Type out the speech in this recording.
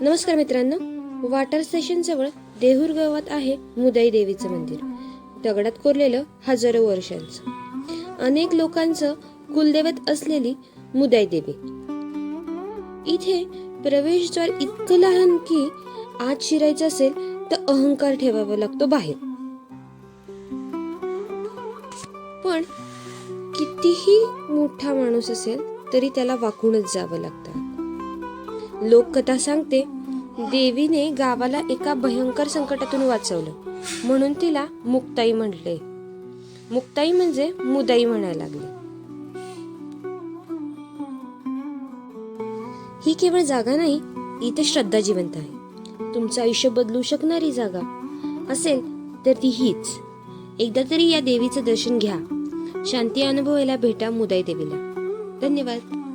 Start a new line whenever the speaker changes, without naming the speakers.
नमस्कार मित्रांनो water station जवळ देहूर गावात आहे मुदाई देवीचं मंदिर. दगडात कोरलेलं हजारो वर्षांचं. अनेक लोकांचं कुलदैवत असलेली मुदाई देवी. इथे प्रवेशद्वार इतकं लहान की आत शिरायचं असेल तर अहंकार ठेवावा लागतो बाहेर. पण कितीही मोठा माणूस असेल तरी त्याला वाकूनच जावं लागतं. लोककथा सांगते. देवीने गावाला एका भयंकर संकटातून वाचवलं. म्हणून तिला मुक्ताई म्हटले. मुक्ताई म्हणजे मुदाई म्हणायला लागली. ही केवळ जागा नाही इथे श्रद्धा जिवंत आहे. तुमचं आयुष्य बदलू शकणारी जागा असेल तर ती हीच. एकदा तरी या देवीचं दर्शन घ्या. शांती अनुभवायला भेटा मुदाई देवीला. धन्यवाद.